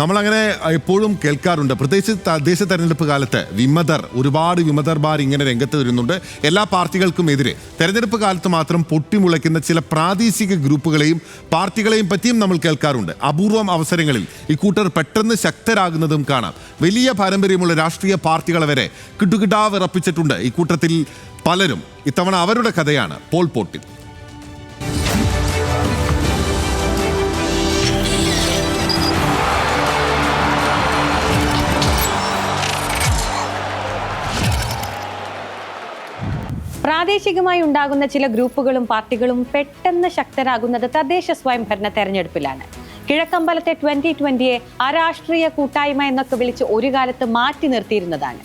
നമ്മളങ്ങനെ എപ്പോഴും കേൾക്കാറുണ്ട്. പ്രത്യേകിച്ച് തദ്ദേശ തെരഞ്ഞെടുപ്പ് കാലത്ത് വിമതർ ഒരുപാട് വിമതർമാർ ഇങ്ങനെ രംഗത്ത് വരുന്നുണ്ട്. എല്ലാ പാർട്ടികൾക്കും എതിരെ. തെരഞ്ഞെടുപ്പ് കാലത്ത് മാത്രം പൊട്ടിമുളയ്ക്കുന്ന ചില പ്രാദേശിക ഗ്രൂപ്പുകളെയും പാർട്ടികളെയും പറ്റിയും നമ്മൾ കേൾക്കാറുണ്ട്. അപൂർവം അവസരങ്ങളിൽ ഇക്കൂട്ടർ പെട്ടെന്ന് ശക്തരാകുന്നതും കാണാം. വലിയ പാരമ്പര്യമുള്ള രാഷ്ട്രീയ പാർട്ടികളെ വരെ കിട്ടുകിട്ടാ വിറപ്പിച്ചിട്ടുണ്ട് ഇക്കൂട്ടത്തിൽ പലരും. ഇത്തവണ അവരുടെ കഥയാണ് പോൾ പോട്ടിൽ. പ്രാദേശികമായി ഉണ്ടാകുന്ന ചില ഗ്രൂപ്പുകളും പാർട്ടികളും പെട്ടെന്ന് ശക്തരാകുന്നത് തദ്ദേശ സ്വയംഭരണ തെരഞ്ഞെടുപ്പിലാണ്. കിഴക്കമ്പലത്തെ ട്വന്റി ട്വന്റിയെ അരാഷ്ട്രീയ കൂട്ടായ്മ എന്നൊക്കെ വിളിച്ച് ഒരു കാലത്ത് മാറ്റി നിർത്തിയിരുന്നതാണ്.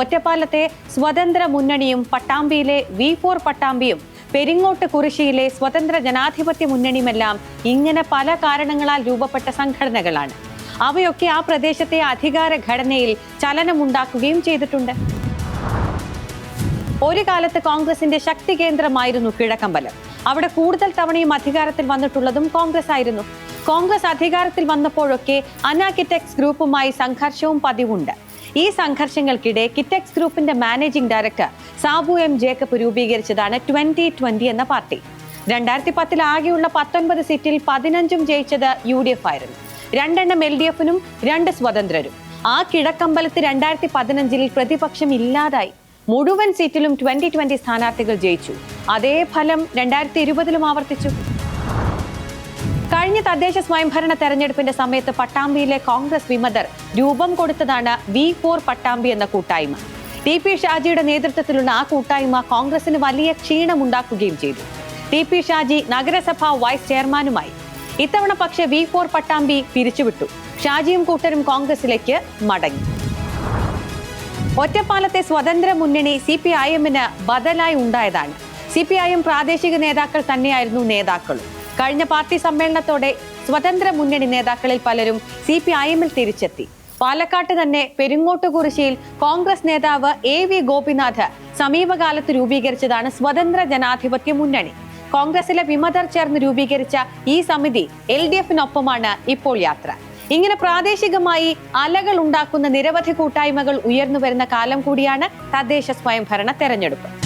ഒറ്റപ്പാലത്തെ സ്വതന്ത്ര മുന്നണിയും പട്ടാമ്പിയിലെ വി ഫോർ പട്ടാമ്പിയും പെരിങ്ങോട്ട് കുറിശിയിലെ സ്വതന്ത്ര ജനാധിപത്യ മുന്നണിയുമെല്ലാം ഇങ്ങനെ പല കാരണങ്ങളാൽ രൂപപ്പെട്ട സംഘടനകളാണ്. അവയൊക്കെ ആ പ്രദേശത്തെ അധികാര ഘടനയിൽ ചലനമുണ്ടാക്കുകയും ചെയ്തിട്ടുണ്ട്. ഒരു കാലത്ത് കോൺഗ്രസിന്റെ ശക്തി കേന്ദ്രമായിരുന്നു കിഴക്കമ്പലം. അവിടെ കൂടുതൽ തവണയും അധികാരത്തിൽ വന്നിട്ടുള്ളതും കോൺഗ്രസ് ആയിരുന്നു. കോൺഗ്രസ് അധികാരത്തിൽ വന്നപ്പോഴൊക്കെ അന കിറ്റെക്സ് ഗ്രൂപ്പുമായി സംഘർഷവും പതിവുണ്ട്. ഈ സംഘർഷങ്ങൾക്കിടെ കിറ്റെക്സ് ഗ്രൂപ്പിന്റെ managing director Sabu M Jacob രൂപീകരിച്ചതാണ് twenty twenty എന്ന പാർട്ടി. രണ്ടായിരത്തി പത്തിൽ ആകെയുള്ള പത്തൊൻപത് സീറ്റിൽ പതിനഞ്ചും ജയിച്ചത് യു ഡി എഫ് ആയിരുന്നു. രണ്ടെണ്ണം എൽ ഡി എഫിനും രണ്ട് സ്വതന്ത്രരും. ആ കിഴക്കമ്പലത്ത് രണ്ടായിരത്തി പതിനഞ്ചിൽ പ്രതിപക്ഷം ഇല്ലാതായി. മുഴുവൻ സീറ്റിലും ട്വന്റി ട്വന്റി സ്ഥാനാർത്ഥികൾ ജയിച്ചു. അതേ ഫലം രണ്ടായിരത്തി ഇരുപതിലും ആവർത്തിച്ചു. കഴിഞ്ഞ തദ്ദേശ സ്വയംഭരണ തെരഞ്ഞെടുപ്പിന്റെ സമയത്ത് പട്ടാമ്പിയിലെ കോൺഗ്രസ് വിമതർ രൂപം കൊടുത്തതാണ് വി ഫോർ പട്ടാമ്പി എന്ന കൂട്ടായ്മ. ടി പി ഷാജിയുടെ നേതൃത്വത്തിലുള്ള ആ കൂട്ടായ്മ കോൺഗ്രസിന് വലിയ ക്ഷീണമുണ്ടാക്കുകയും ചെയ്തു. ടി പി ഷാജി നഗരസഭാ വൈസ് ചെയർമാനുമായി. ഇത്തവണ പക്ഷേ വി ഫോർ പട്ടാമ്പി പിരിച്ചുവിട്ടു. ഷാജിയും കൂട്ടരും കോൺഗ്രസിലേക്ക് മടങ്ങി. ഒറ്റപ്പാലത്തെ സ്വതന്ത്ര മുന്നണി സി പി ഐ എമ്മിന് ബദലായി ഉണ്ടായതാണ്. സി പി ഐ എം പ്രാദേശിക നേതാക്കൾ തന്നെയായിരുന്നു നേതാക്കളും കഴിഞ്ഞ പാർട്ടി സമ്മേളനത്തോടെ സ്വതന്ത്ര മുന്നണി നേതാക്കളിൽ പലരും സി പി ഐ എമ്മിൽ തിരിച്ചെത്തി. പാലക്കാട്ട് തന്നെ പെരുങ്ങോട്ടുകുറിശിയിൽ കോൺഗ്രസ് നേതാവ് എ വി ഗോപിനാഥ് സമീപകാലത്ത് രൂപീകരിച്ചതാണ് സ്വതന്ത്ര ജനാധിപത്യ മുന്നണി. കോൺഗ്രസിലെ വിമതർ ചേർന്ന് രൂപീകരിച്ച ഈ സമിതി എൽ ഡി എഫിനൊപ്പമാണ് ഇപ്പോൾ യാത്ര. ഇങ്ങനെ പ്രാദേശികമായി അലകൾ ഉണ്ടാക്കുന്ന നിരവധി കൂട്ടായ്മകൾ ഉയർന്നു വരുന്ന കാലം കൂടിയാണ് തദ്ദേശ സ്വയംഭരണ തെരഞ്ഞെടുപ്പ്.